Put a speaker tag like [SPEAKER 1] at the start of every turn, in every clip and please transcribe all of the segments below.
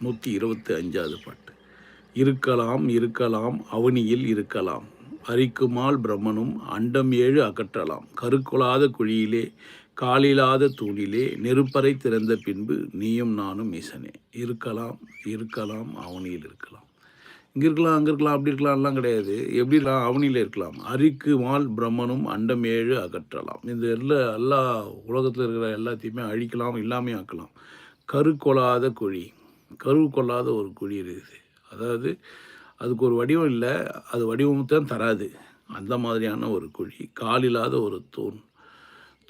[SPEAKER 1] நூற்றி இருபத்தி அஞ்சாவது பாட்டு. இருக்கலாம் இருக்கலாம் அவனியில் இருக்கலாம். அரிக்குமால் பிரம்மனும் அண்டம் ஏழு அகற்றலாம். கருக்குலாத குழியிலே காலில்லாத தூணிலே நெருப்பறை திறந்த பின்பு நீயும் நானும் ஈசனே. இருக்கலாம் இருக்கலாம் அவனியில் இருக்கலாம். இங்கே இருக்கலாம் அங்கே இருக்கலாம் அப்படி இருக்கலாம்லாம் கிடையாது. எப்படி இருக்கலாம்? அவனியில் இருக்கலாம். அரிக்கு மால் பிரம்மனும் அண்டம் ஏழு அகற்றலாம். இந்த எல்லா எல்லா உலகத்தில் இருக்கிற எல்லாத்தையுமே அழிக்கலாம் இல்லாமல் ஆக்கலாம் கருக்கொலாத குழி. கருவு கொள்ளாத ஒரு குழி இருக்குது அதாவது அதுக்கு ஒரு வடிவம் இல்லை அது வடிவமுத்தான் தராது. அந்த மாதிரியான ஒரு குழி கால் இல்லாத ஒரு தூண்.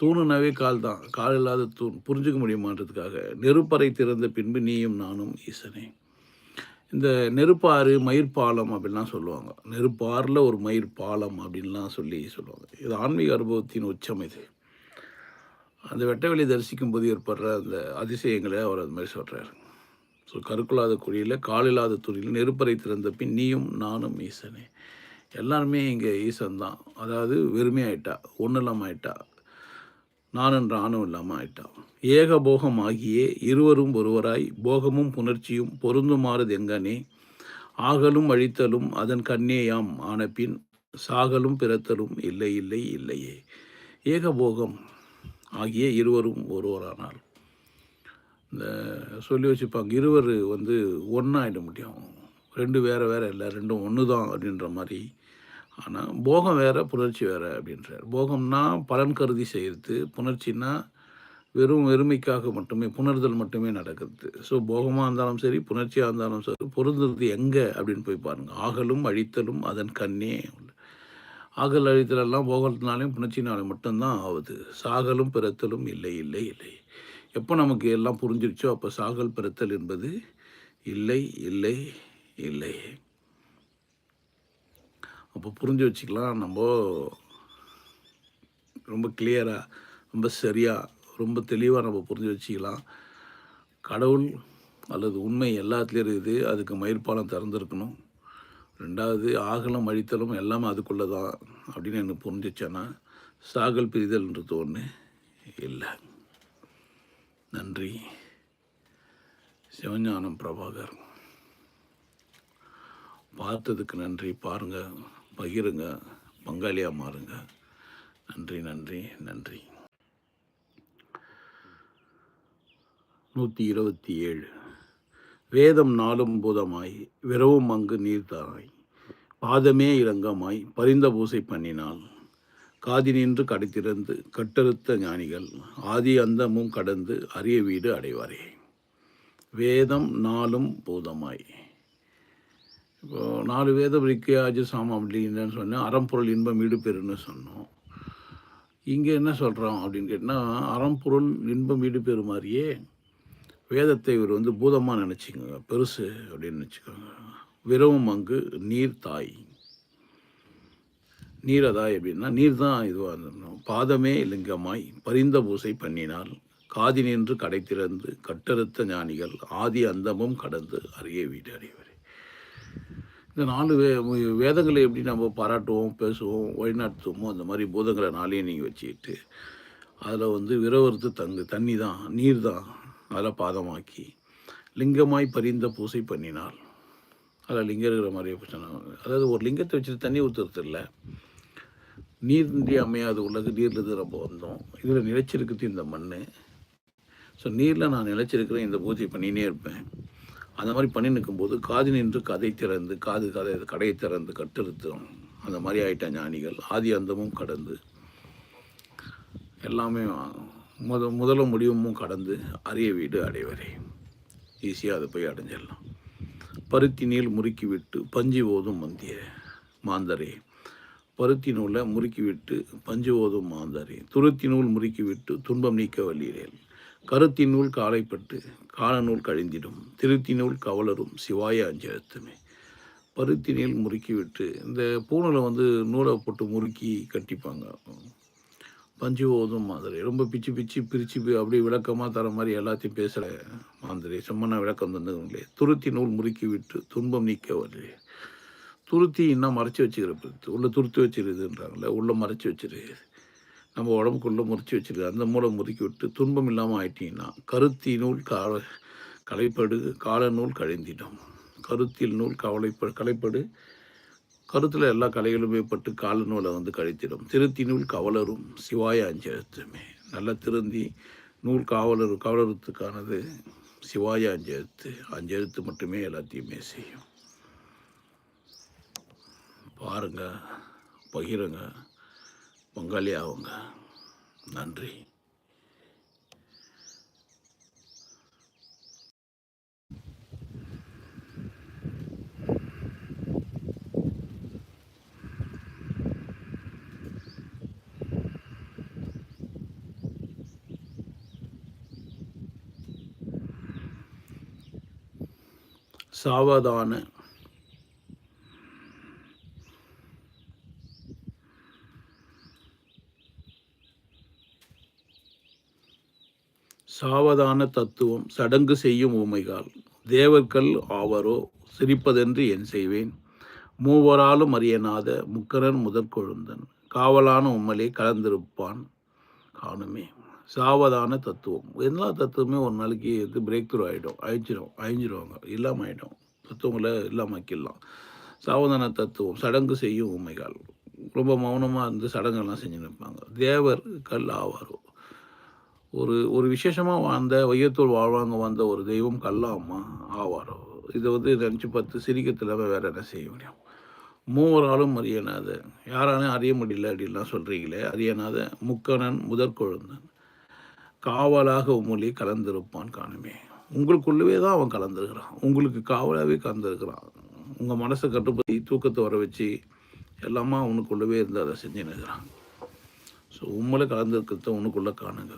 [SPEAKER 1] தூணுனாவே கால் தான் கால் இல்லாத தூண். புரிஞ்சுக்க முடியுமான்றதுக்காக. நெருப்பறை திறந்த பின்பு நீயும் நானும் ஈசனே. இந்த நெருப்பாறு மயிர் பாலம் அப்படின்லாம் சொல்லுவாங்க. நெருப்பாறில் ஒரு மயிர் பாலம் அப்படின்லாம் சொல்லி சொல்லுவாங்க. இது ஆன்மீக அனுபவத்தின் உச்சம் இது. அந்த வெட்டவெளி தரிசிக்கும் போது ஏற்படுற அந்த அதிசயங்களை அவர் அது மாதிரி சொல்கிறாரு ஸோ கருக்குலாத குழியில் காலில்லாத துறையில் நெருப்பறை திறந்த பின் நீயும் நானும் ஈசனே. எல்லாருமே இங்கே ஈசன் தான் அதாவது வெறுமையாயிட்டா ஒன்றும் இல்லாமல் ஆயிட்டா நான் என்ற இல்லாமல் ஆயிட்டா ஏகபோகம் ஆகியே இருவரும் ஒருவராய் போகமும் புணர்ச்சியும் பொருந்துமாறுது எங்கனே ஆகலும் அழித்தலும் அதன் கண்ணேயாம் ஆன பின் சாகலும் பிறத்தலும் இல்லை இல்லை இல்லையே. ஏகபோகம் ஆகிய இருவரும் ஒருவரானால் இந்த சொல்லி வச்சுப்பாங்க. இருவர் வந்து ஒன்றாயிட முடியும். ரெண்டு வேறு வேறு இல்லை ரெண்டும் ஒன்று தான் அப்படின்ற மாதிரி. ஆனால் போகம் வேறு புணர்ச்சி வேறு அப்படின்றார். போகம்னா பலன் கருதி செய்கிறது புணர்ச்சின்னா வெறும் வெறுமைக்காக மட்டுமே புணர்தல் மட்டுமே நடக்கிறது. ஸோ போகமாக இருந்தாலும் சரி புணர்ச்சியாக இருந்தாலும் சரி பொருந்துறது எங்கே அப்படின்னு போய் பாருங்கள் ஆகலும் அழித்தலும் அதன் கண்ணே உண்டு. ஆகல் அழித்தலெல்லாம் போகத்தினாலையும் புணர்ச்சினாலும் மட்டும்தான் ஆகுது. சாகலும் பிறத்தலும் இல்லை இல்லை இல்லை. எப்போ நமக்கு எல்லாம் புரிஞ்சிருச்சோ அப்போ சாகல் பெறுத்தல் என்பது இல்லை இல்லை இல்லை. அப்போ புரிஞ்சு வச்சுக்கலாம். நம்ம ரொம்ப கிளியராக ரொம்ப சரியாக ரொம்ப தெளிவாக நம்ம புரிஞ்சு வச்சுக்கலாம். கடவுள் அல்லது உண்மை எல்லாத்துலேயும் இருக்குது. அதுக்கு மயிர்பாலம் திறந்துருக்கணும். ரெண்டாவது ஆகலம் அழித்தலும் எல்லாமே அதுக்குள்ளே தான் அப்படின்னு எனக்கு புரிஞ்சிச்சேன்னா சாகல் பிரிதல்ன்றது ஒன்று இல்லை. நன்றி. சிவஞானம் பிரபாகர். பார்த்ததுக்கு நன்றி. பாருங்கள் பகிருங்க பங்காளியாக மாறுங்க. நன்றி நன்றி நன்றி. நூற்றி இருபத்தி ஏழு. வேதம் நாளும் பூதமாய் விரவும் அங்கு நீர்த்தாராய் பாதமே இளங்கமாய் பரிந்த பூசை பண்ணினாள் காதி நின்று கடைத்திறந்து கட்டறுத்த ஞானிகள் ஆதி அந்தமும் கடந்து அரிய வீடு அடைவாரே. வேதம் நாளும் பூதமாய். இப்போ நாலு வேதம் ரிக்கியாஜு சாமம் அப்படின்னு சொன்னேன் அறம்பொருள் இன்பம் ஈடுபெறுன்னு சொன்னோம். இங்கே என்ன சொல்கிறோம் அப்படின்னு கேட்டால் அறம்பொருள் இன்பம் வீடு மாதிரியே வேதத்தை இவர் வந்து பூதமாக நினச்சிக்கோங்க பெருசு அப்படின்னு நினச்சிக்கோங்க. விரவும் அங்கு நீர் தாய். நீர் அதாய் அப்படின்னா நீர் தான் இதுவாக இருந்தோம் பாதமே லிங்கமாய் பரிந்த பூசை பண்ணினால் காதி நின்று கடை திறந்து கட்டறுத்த ஞானிகள் ஆதி அந்தமும் கடந்து அருகே வீடு அறிவரே இந்த நாலு வே வேதங்களை எப்படி நம்ம பாராட்டுவோம் பேசுவோம் வழிநடத்துவோமோ அந்த மாதிரி பூதங்களை நாளையும் நீங்கள் வச்சுக்கிட்டு அதில் வந்து விரவறுத்து தங்கு தண்ணி தான் நீர் தான் அதில் பாதமாக்கி லிங்கமாய் பரிந்த பூசை பண்ணினால் அதில் லிங்கம் இருக்கிற மாதிரியே சொன்னாங்க அதாவது ஒரு லிங்கத்தை வச்சுட்டு தண்ணி ஊற்றுறது இல்லை நீரின்றி அமையாத உலகு நீரில் நம்ம வந்தோம் இதில் நிலைச்சிருக்குது இந்த மண் ஸோ நீரில் நான் நிலைச்சிருக்கிறேன் இந்த பூஜை பண்ணினே இருப்பேன். அந்த மாதிரி பண்ணி நிற்கும்போது காது நின்று கதை திறந்து காது கதை கடையை திறந்து கட்டெடுத்தோம் அந்த மாதிரி ஆயிட்ட ஞானிகள். ஆதி அந்தமும் கடந்து. எல்லாமே முத முதலும் முடிவும் கடந்து அரிய வீடு அடைவரே. ஈஸியாக அதை போய் அடைஞ்சிடலாம். பருத்தி நீள் முறுக்கி விட்டு பஞ்சு ஓதும் மந்திய மாந்தரே. பருத்தி நூலை முறுக்கிவிட்டு பஞ்சு ஓதும் மாந்தரே துருத்தி நூல் முறுக்கிவிட்டு துன்பம் நீக்க வல்லீரேல். கருத்தி நூல் காலைப்பட்டு காலநூல் கழிந்திடும் திருத்தி நூல் கவலரும் சிவாய அஞ்செழுத்துமே பருத்தி நூல் முறுக்கிவிட்டு இந்த பூனலை வந்து நூலை போட்டு முறுக்கி கட்டிப்பாங்க. பஞ்சு ஓதும் மாதிரி ரொம்ப பிச்சு பிச்சு பிரித்து அப்படியே விளக்கமாக தர மாதிரி எல்லாத்தையும் பேசுகிற மாதிரி சும்மா நான் விளக்கம் தந்ததுங்களே துருத்தி நூல் முறுக்கி விட்டு துன்பம் நீக்க வரலையே துருத்தி இன்னும் மறைச்சி வச்சுக்கிறது. உள்ளே துருத்தி வச்சிருதுன்றாங்களே உள்ளே மறைச்சி வச்சிருக்குது. நம்ம உடம்புக்குள்ளே முறிச்சு வச்சிருக்கு அந்த மூளை முறுக்கி விட்டு துன்பம் இல்லாமல் ஆயிட்டீங்கன்னா கருத்தி நூல் கால கலைப்படு கால நூல் கழிந்திடும். கருத்தில் நூல் கவலைப்ப கலைப்படு கருத்தில் எல்லா கலைகளுமே பட்டு கால நூலை வந்து கழித்திடும். திருத்தி நூல் கவலரும் சிவாய அஞ்செழுத்துமே நல்லா திருந்தி நூல் காவலர் கவலருத்துக்கானது சிவாய அஞ்செழுத்து அஞ்செழுத்து மட்டுமே எல்லாத்தையுமே செய்யும். பாருங்க பகிருங்க பங்காளி ஆகுங்க. நன்றி. சாவதான சாவதான தத்துவம் சடங்கு செய்யும் ஊமைகால் தேவர்கள் ஆவரோ சிரிப்பதென்று என் செய்வேன். மூவராலும் அறியனாத முக்கரன் முதற்கொழுந்தன் காவலான உம்மலே கலந்திருப்பான் காணுமே. சாவதான தத்துவம். எல்லா தத்துவமே ஒரு நாளைக்கு இது பிரேக் த்ரூ ஆகிடும் அழிச்சிடும் அழிஞ்சிருவாங்க. இல்லாமல் ஆகிடும் தத்துவங்களை இல்லாமக்கிடலாம். சாவதான தத்துவம் சடங்கு செய்யும் உண்மைகள் ரொம்ப மௌனமாக இருந்து சடங்கெல்லாம் செஞ்சு நிற்பாங்க தேவர்கள் ஆவாரோ ஒரு ஒரு விசேஷமாக வாழ்ந்த வையத்தூர் வாழ்வாங்க வந்த ஒரு தெய்வம் கல்லாமா ஆவாரோ? இதை வந்து நினச்சி பார்த்து சிரிக்கத்தில்லாமல் வேறு என்ன செய்ய முடியும்? மூவராலும் அறியனாத யாராலும் அறிய முடியல அப்படின்லாம் சொல்கிறீங்களே அறியனாத முக்கணன் முதற்கொழுந்தன். காவலாக உமொழி கலந்திருப்பான் காணுமே. உங்களுக்குள்ளவே தான் அவன் கலந்துருக்கிறான். உங்களுக்கு காவலாகவே கலந்துருக்கிறான். உங்கள் மனசை கட்டுப்படுத்தி தூக்கத்தை வர வச்சு எல்லாமா அவனுக்குள்ளவே இருந்து அதை செஞ்சு இருக்கிறான். ஸோ உம்மளை கலந்துருக்கிறத உனக்குள்ளே காணுங்க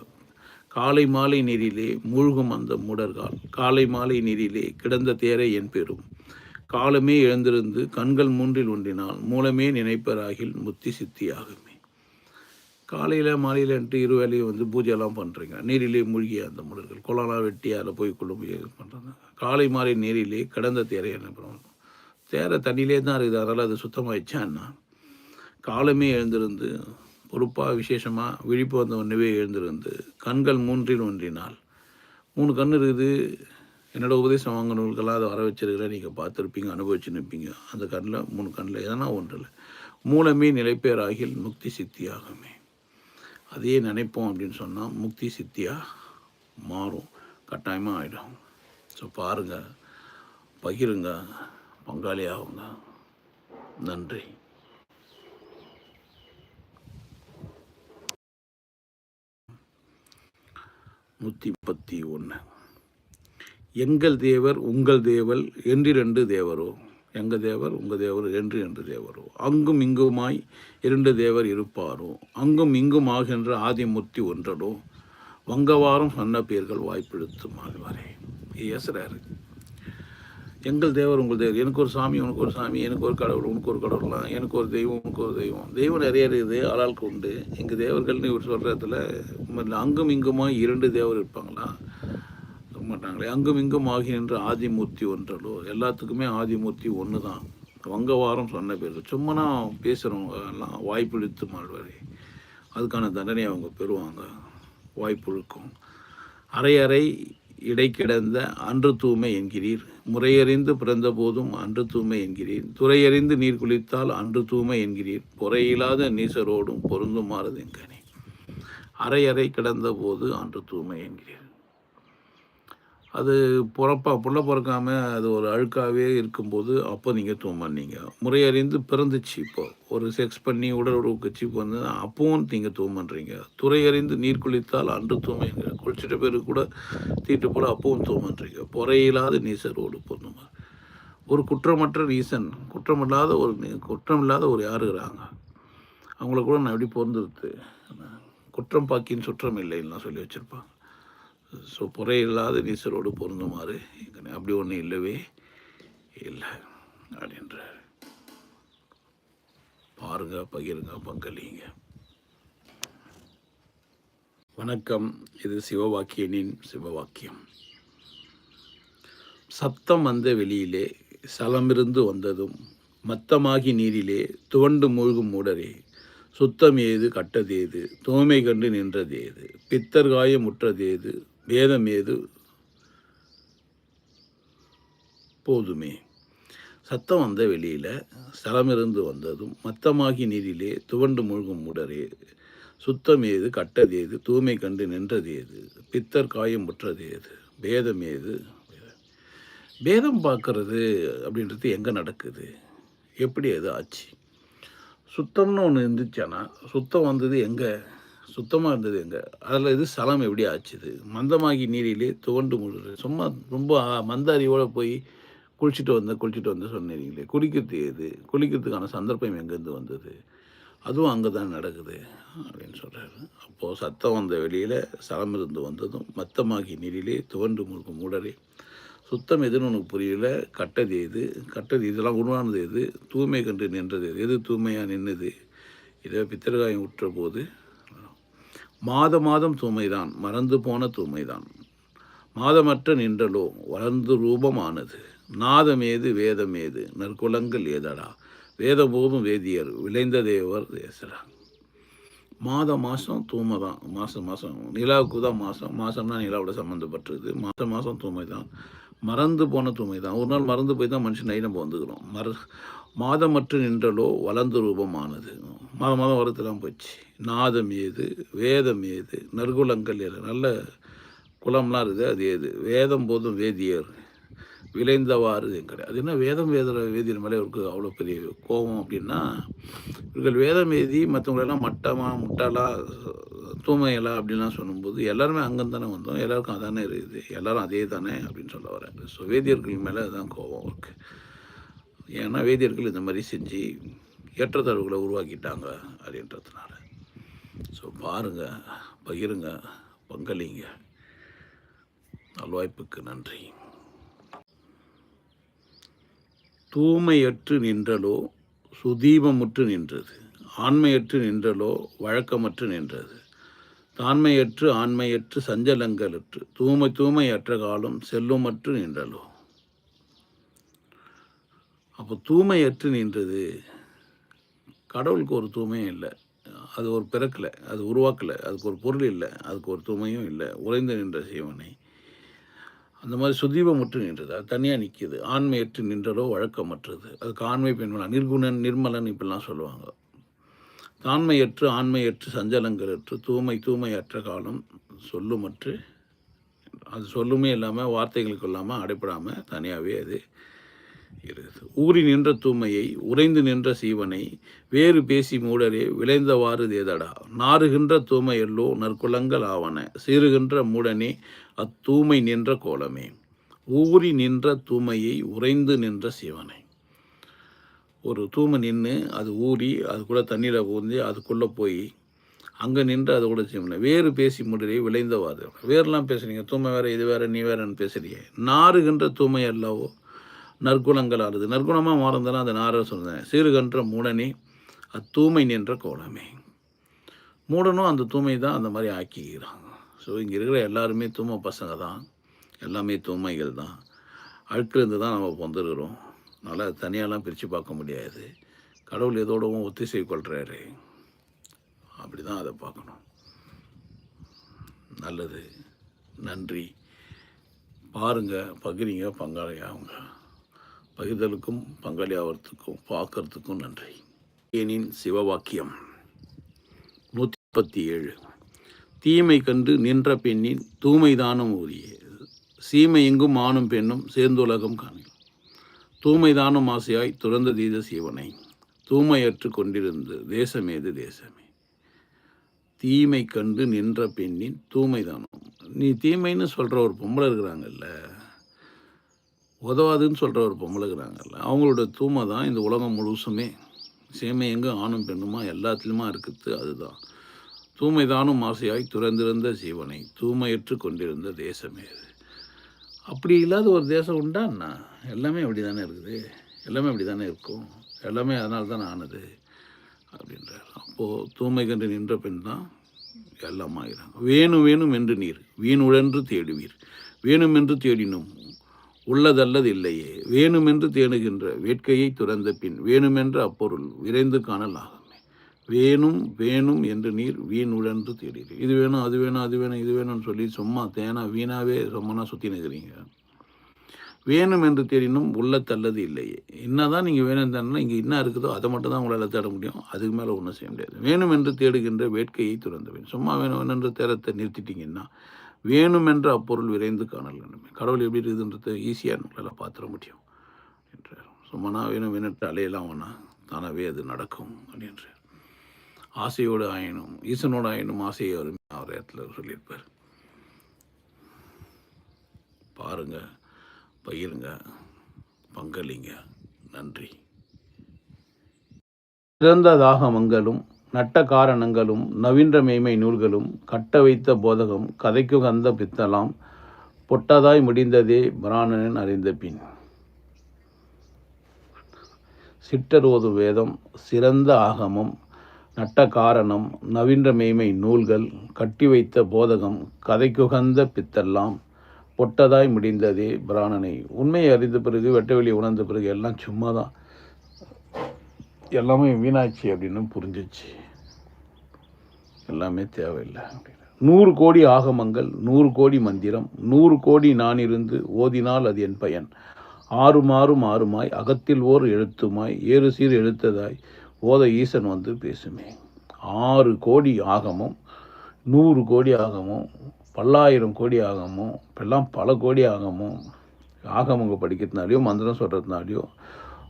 [SPEAKER 1] காலை மாலை நீரிலே மூழ்கும் அந்த மூடர்கால் காலை மாலை நீரிலே கிடந்த தேரை என் பெறும் காலமே எழுந்திருந்து கண்கள் மூன்றில் ஒன்றினால் மூலமே நினைப்பராகில் முத்தி சித்தியாகுமே. காலையில் மாலையிலன்ட்டு இரு வேலையும் வந்து பூஜையெல்லாம் பண்ணுறீங்க நீரிலே மூழ்கிய அந்த முடர்கள். குளம்லாம் வெட்டி அதில் போய் கொண்டு போய் பண்ணுறாங்க காலை மாலை நீரிலே கிடந்த தேரை என்ன பண்ணுவோம் தேரை தண்ணியிலே தான் இருக்குது. அதனால் அது சுத்தமாகிடுச்சான்னா காலமே எழுந்திருந்து பொறுப்பாக விசேஷமாக விழிப்பு வந்த ஒன்றுவே எழுந்திருந்து கண்கள் மூன்றில் ஒன்றினால். மூணு கண் இருக்குது. என்னோட உபதேசம் வாங்கினவர்களுக்கெல்லாம் அதை வர வச்சிருக்கிற நீங்கள் பார்த்துருப்பீங்க அனுபவிச்சு நிற்பீங்க அந்த கண்ணில் மூணு கண்ணில் எதனா ஒன்றில். மூலமே நிலைப்பேராகில் முக்தி சித்தியாகுமே. அதையே நினைப்போம் அப்படின்னு சொன்னால் முக்தி சித்தியாக மாறும். கட்டாயமாக ஆகிடும் ஸோ பாருங்கள் பகிருங்க பங்காளி ஆகுங்க நன்றி. நூற்றி முப்பத்தி ஒன்று எங்கள் தேவர் உங்கள் தேவல் என்றிரண்டு தேவரோ. எங்கள் தேவர் உங்கள் தேவர் என்று என்று தேவரோ. அங்கும் இங்குமாய் இரண்டு தேவர் இருப்பாரோ. அங்கும் இங்கும் ஆகின்ற ஆதிமூர்த்தி ஒன்றடோ. வங்கவாரம் சொன்ன பேர்கள் வாய்ப்பெடுத்தும் ஆழ்வாரே. ஏசுறாரு எங்கள் தேவர் உங்கள் தேவர். எனக்கு ஒரு சாமி உனக்கு ஒரு சாமி எனக்கு ஒரு கடவுள் உனக்கு ஒரு கடவுள்லாம் எனக்கு ஒரு தெய்வம் உனக்கு ஒரு தெய்வம். தெய்வம் நிறைய இருக்குது ஆளாளுக்கு உண்டு எங்கள் தேவர்கள்னு இவர் சொல்கிறதுல அங்கும் இங்குமா இரண்டு தேவர் இருப்பாங்களா? சொல்ல மாட்டாங்களே. அங்கும் இங்கும் ஆகின்ற ஆதிமூர்த்தி ஒன்றலோ எல்லாத்துக்குமே ஆதிமூர்த்தி ஒன்று தான் வங்கவாரம் சொன்ன பேர். சும்மா நான் பேசுகிறவங்க எல்லாம் வாய்ப்பிழித்து மாழ்வாரி அதுக்கான தண்டனை அவங்க பெறுவாங்க. வாய்ப்புழுக்கும் அரை அறை இடை கிடந்த அன்று தூய்மை என்கிறீர். முறையறிந்து பிறந்த போதும் அன்று தூய்மை என்கிறீர் துறையறிந்து நீர் குளித்தால் அன்று தூய்மை என்கிறீர். பொறையில்லாத நீசரோடும் பொருந்துமாறுது எங்கனே அரை அறை கிடந்த போது அன்று தூய்மை என்கிறீர் அது பிறப்பா புள்ள பிறக்காமல் அது ஒரு அழுக்காகவே இருக்கும்போது அப்போ நீங்கள் தூமன்னீங்க முறையறிந்து பிறந்துச்சு இப்போ. ஒரு செக்ஸ் பண்ணி உடல் உறவுக்கு வந்து அப்பவும் நீங்கள் தூமன்றீங்க துறையறிந்து நீர் குளித்தால் அன்று தூமைங்க குளிச்சிட்ட பேர் கூட தீட்டு போல் அப்பவும் தூமன்றீங்க பொறையில்லாத நீசரோடு பொண்ணுமா ஒரு குற்றமற்ற ரீசன் குற்றமில்லாத ஒரு குற்றமில்லாத ஒரு யார் இருக்கிறாங்க அவங்கள கூட நான் எப்படி பொருந்துருது குற்றம் பாக்கின்னு சுற்றம் இல்லைன்னு சொல்லி வச்சுருப்பாங்க ஸோ புறையில்லாத நீசரோடு பொருந்துமாறு எங்கே அப்படி ஒன்றும் இல்லவே இல்லை அப்படின்றார். பாருங்க பகிருங்க பங்களிங்க. வணக்கம். இது சிவவாக்கியனின் சிவவாக்கியம். சப்தம் வந்த வெளியிலே சலமிருந்து வந்ததும் மத்தமாகி நீரிலே துவண்டு மூழ்கும் மூடரே சுத்தம் ஏது கட்டதேது தூய்மை கண்டு நின்றதேது பித்தர் காயம் முற்றதேது வேதம் ஏது? போதுமே. சத்தம் வந்த வெளியில் ஸ்தலமிருந்து வந்ததும் மத்தமாகி நீரிலே துவண்டு மூழ்கும் உடரே சுத்தம் ஏது கட்டது ஏது தூய்மை கண்டு நின்றது ஏது பித்தர் காயம் பேதம் ஏது? பேதம் பார்க்கறது அப்படின்றது எங்கே நடக்குது? எப்படி அது ஆச்சு? சுத்தம்னு ஒன்று இருந்துச்சானா சுத்தம் வந்தது எங்கே? சுத்தமாக இருந்தது எங்கே அதில் இது சலம் எப்படி ஆச்சுது? மந்தமாகி நீரிலே துவண்டு முழுது. சும்மா ரொம்ப மந்த அறிவோடு போய் குளிச்சுட்டு வந்தேன் குளிச்சுட்டு வந்து சொன்னீங்களே. குளிக்கிறது எது? குளிக்கிறதுக்கான சந்தர்ப்பம் எங்கேருந்து வந்தது? அதுவும் அங்கே தான் நடக்குது அப்படின்னு சொல்கிறாரு அப்போது சத்தம் வந்த வெளியில் சலம் இருந்து வந்ததும் மத்தமாகி நீரிலே துவண்டு முழுக்கும் மூடலே சுத்தம் எதுன்னு உனக்கு புரியல? கட்டது எது? கட்டது இதெல்லாம் உருவானது எது? தூய்மை கண்டு நின்றது எது? எது தூய்மையாக நின்றுது இதை பித்திரகாயம் உற்ற போது மாத மாதம் தூய்மைதான் மறந்து போன தூய்மைதான். மாதமற்ற நின்றலோ வளர்ந்து ரூபமானது. நாதமேது வேதமேது நற்குலங்கள் ஏதடா. வேதபோதும் வேதியர் விளைந்த தேவர் தேசரா மாதம் மாதம் தூய்மை தான் மாதம் மாதம் நிலாவுக்கு தான் மாதம் மாதம்னா நிலாவோட சம்மந்தப்பட்டது மாதம் மாதம் தூய்மை தான் மறந்து போன தூய்மை தான் ஒரு நாள் மறந்து போய் தான் மனுஷன் நை நம்ம வந்துக்கிறோம் மற மாதமற்று நின்றலோ வளர்ந்து ரூபமானது. மாதம் மாதம் வருத்தெல்லாம் போச்சு. நாதம் ஏது வேதம் ஏது நற்குலங்கள் ஏது நல்ல குலம்லாம் இருக்குது அது ஏது? வேதம் போதும் வேதியர். விளைந்தவாறு கிடையாது. அது என்ன வேதம் வேத வேதியர் மேலே இவருக்கு அவ்வளோ பெரிய கோபம் அப்படின்னா இவர்கள் வேதம் ஏதி மற்றவங்களெல்லாம் மட்டமாக முட்டாளா தூமையலா அப்படின்லாம் சொல்லும்போது எல்லாருமே அங்கேருந்து தானே வந்தோம். எல்லாருக்கும் அதானே இருக்குது. எல்லாரும் அதே தானே அப்படின்னு சொல்ல வராங்க. ஸோ வேதியர்கள் மேலே அதுதான் கோபம் இருக்குது ஏன்னா வேதியர்கள் இந்த மாதிரி செஞ்சு ஏற்றத்தாழ்வுகளை உருவாக்கிட்டாங்க அப்படின்றதுனால. ஸோ பாருங்கள் பகிருங்க பங்களிங்க. நல்வாய்ப்புக்கு நன்றி. தூய்மையற்று நின்றலோ சுதீபமுற்று நின்றது. ஆண்மையற்று நின்றலோ வழக்கமற்று நின்றது. தாண்மையற்று ஆண்மையற்று சஞ்சலங்களற்று. தூய்மை தூய்மையற்ற காலம் செல்லுமற்று நின்றலோ. அப்போ தூய்மையற்று நின்றது. கடவுளுக்கு ஒரு தூய்மையும் இல்லை. அது ஒரு பிறக்கலை அது உருவாக்கலை அதுக்கு ஒரு பொருள் இல்லை அதுக்கு ஒரு தூய்மையும் இல்லை உறைந்து நின்ற சிவனை. அந்த மாதிரி சுதீபமுற்று நின்றது அது தனியாக நிற்கிது ஆண்மையற்று நின்றதோ வழக்கமற்றது. அதுக்கு ஆண்மை பெண்மலா நிர்குணன் நிர்மலன் இப்படிலாம் சொல்லுவாங்க. தாண்மையற்று ஆண்மையற்று சஞ்சலங்களற்று தூய்மை தூய்மையற்ற காலம் சொல்லுமற்று அது சொல்லுமே இல்லாமல் வார்த்தைகளுக்கு இல்லாமல் அடைப்படாமல் தனியாகவே அது ஊறி நின்ற தூமையை உறைந்து நின்ற சீவனை வேறு பேசி மூடரே விளைந்தவாறு தேதடா. நாறுகின்ற தூய்மையல்லோ நற்குலங்கள் ஆவன. சீறுகின்ற மூடனே அத்தூமை நின்ற கோலமே. ஊறி நின்ற தூமையை உறைந்து நின்ற சிவனை. ஒரு தூமை நின்று அது ஊறி அதுக்குள்ளே தண்ணீரை ஊந்தி அதுக்குள்ளே போய் அங்கே நின்று அதை கூட செய்யணும் வேறு பேசி முடிறே விளைந்தவாது வேறுலாம் பேசுறீங்க. தூமை வேறு இது வேறு நீ வேறன்னு பேசுகிறீங்க நாறுகின்ற தூமை அல்லவோ நற்குணங்கள் ஆறுது நற்குணமாக மாறந்தெல்லாம் அது நாரை சொன்னேன் சீர்கன்ற மூடனே அத்தூமை நின்ற கோலமே. மூடனும் அந்த தூமை தான் அந்த மாதிரி ஆக்கிக்கிறாங்க ஸோ இங்கே இருக்கிற எல்லாருமே தூமை பசங்க தான். எல்லாமே தூமைகள் தான். அழுக்கிலிருந்து தான் நம்ம வந்துருக்கிறோம் அதனால் தனியாலாம் பிரித்து பார்க்க முடியாது. கடவுள் எதோடவும் ஒத்திசை கொள்கிறாரு அப்படி தான் அதை பார்க்கணும். நல்லது. நன்றி. பாருங்கள் பகிரிங்க பங்காளியாகுங்க பகிர்தலுக்கும் பங்காளி பார்க்கறதுக்கும் நன்றி. ஏனின் சிவவாக்கியம். நூற்றி முப்பத்தி ஏழு தீமை கண்டு நின்ற பெண்ணின் தூய்மைதானம் ஊரிய சீமை எங்கும் ஆணும் பெண்ணும் சேர்ந்துலகம் காணில் தூய்மைதானும் ஆசையாய் துறந்த தீத சீவனை. தூய்மையற்று கொண்டிருந்து தேசமேது தேசமே. தீமை கண்டு நின்ற பெண்ணின் தூய்மைதானம் நீ தீமைன்னு சொல்கிற ஒரு பொம்பளை இருக்கிறாங்கல்ல. உதவாதுன்னு சொல்கிற ஒரு பொம்பளை இருக்கிறாங்கல்ல அவங்களோட தூமை தான் இந்த உலகம் முழுசுமே. சேமை எங்கே ஆணும் பெண்ணுமா? எல்லாத்துலேயுமா இருக்குது அதுதான். தூய்மைதானும் ஆசையாய் துறந்திருந்த ஜீவனை தூய்மையற்று கொண்டிருந்த தேசமே அது அப்படி இல்லாத ஒரு தேசம் உண்டா என்ன? எல்லாமே அப்படி தானே இருக்குது. எல்லாமே அப்படி தானே இருக்கும். எல்லாமே அதனால தானே ஆனது அப்படின்றார். அப்போது தூய்மை கண்டு நின்ற பெண் தான் எல்லாம் ஆகிறாங்க. வேணும் வேணும் என்று நீர். வீணுழன்று தேடுவீர். வேணும் என்று தேடினும் உள்ளதல்லது இல்லையே. வேணுமென்று தேடுகின்ற வேட்கையை துறந்த பின் வேணுமென்ற அப்பொருள் விரைந்து காணலாகமே. வேணும் வேணும் என்று நீர் வீண் உழன்று தேடுகிறீர். இது வேணும் அது வேணும் அது வேணும் இது வேணும்னு சொல்லி சும்மா தேனா வீணாவே சும்மனா சுற்றி நிற்கிறீங்க வேணும் என்று தேடினும் உள்ளத்தல்லது இல்லையே. இல்லையே என்னதான் நீங்கள் வேணும் தேடினா இங்கே என்ன இருக்குதோ அதை மட்டும் தான் உங்களால் தேட முடியும். அதுக்கு மேலே ஒன்றும் செய்ய முடியாது. வேணும் என்று தேடுகின்ற வேட்கையை துறந்தவேன். சும்மா வேணும் என்று தேடத்தை நிறுத்திட்டீங்கன்னா வேணுமென்ற அப்பொருள் விரைந்து காணல் வேண்டுமே கடவுள் எப்படி இருக்குதுன்றது ஈஸியாக நம்மளால் பார்த்துட முடியும் என்றார். சும்மா வேணும் வேணுட்டு அலையெல்லாம் ஒன்றா தானாகவே அது நடக்கும் அப்படின்றார் ஆசையோடு ஆயினும் ஈசனோடு ஆயினும் ஆசையை வரும் அவர் இடத்துல சொல்லியிருப்பார். பாருங்க பகிருங்க பங்களிங்க. நன்றி. சிறந்த தாகமங்களும் நட்ட காரணங்களும் நவீன்ற மேய்மை நூல்களும் கட்ட வைத்த போதகம் கதைக்கு கந்த பித்தலாம் பொட்டதாய் முடிந்ததே பிராணனன் அறிந்த பின். சிற்றரோது வேதம் சிறந்த ஆகமம் நட்ட காரணம் நவீன்ற மேய்மை நூல்கள் கட்டி வைத்த போதகம் கதைக்குகந்த பித்தெல்லாம் பொட்டதாய் முடிந்ததே பிராணனை. உண்மையை அறிந்த பிறகு வெட்டவெளி உணர்ந்த பிறகு எல்லாம் சும்மா தான் எல்லாமே வீணாச்சு அப்படின்னு புரிஞ்சிச்சு. எல்லாமே தேவையில்லை அப்படின்னு. நூறு கோடி ஆகமங்கள் நூறு கோடி மந்திரம் நூறு கோடி நான் இருந்து ஓதினால் அது என் பயன். ஆறு மாறும் ஆறுமாய் அகத்தில் ஓர் எழுத்துமாய் ஏறு சீர் எழுத்ததாய் ஓத ஈசன் வந்து பேசுமே. ஆறு கோடி ஆகமும் நூறு கோடி ஆகமும் பல்லாயிரம் கோடி ஆகமும் இப்பெல்லாம் பல கோடி ஆகமும் ஆகமங்க படிக்கிறதுனாலையோ மந்திரம் சொல்கிறதுனாலையோ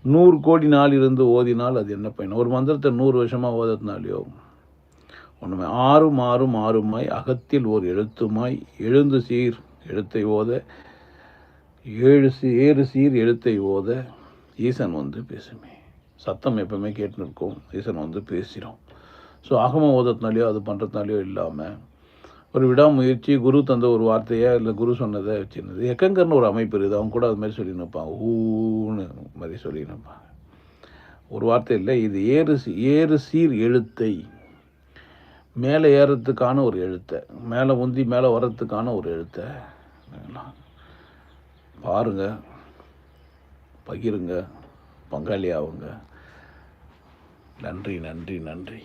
[SPEAKER 1] நூறு கோடி நாள் இருந்து ஓதினால் அது என்ன பயன்? ஒரு மந்திரத்தை நூறு வருஷமாக ஓதுறதுனாலையோ ஒன்றுமே ஆறும் ஆறும் ஆறுமாய் அகத்தில் ஓர் எழுத்துமாய் எழுந்து சீர் எழுத்தை ஓத ஏழு சீ ஏறு சீர் எழுத்தை ஓத ஈசன் வந்து பேசுமே. சத்தம் எப்பவுமே கேட்டுன்னு இருக்கும் ஈசன் வந்து பேசிடும் ஸோ அகமம் ஓதத்தினாலையோ அது பண்ணுறதுனாலையோ இல்லாமல் ஒரு விடாமுயற்சி குரு தந்த ஒரு வார்த்தையாக இல்லை குரு சொன்னதை வச்சுருந்தது. எக்கங்கர்னு ஒரு அமைப்பு இருக்குது. அவங்க கூட அது மாதிரி சொல்லி நிற்பாங்க ஊன்னு மாதிரி சொல்லி நிற்பாங்க ஒரு வார்த்தை இல்லை. இது ஏறு சீ- ஏறு சீர் எழுத்தை. மேலே ஏறத்துக்கான ஒரு எழுத்தை. மேலே உந்தி மேலே வர்றதுக்கான ஒரு எழுத்தை. பாருங்கள் பாருங்க. பகிருங்க. பங்காளி ஆகுங்க நன்றி நன்றி நன்றி.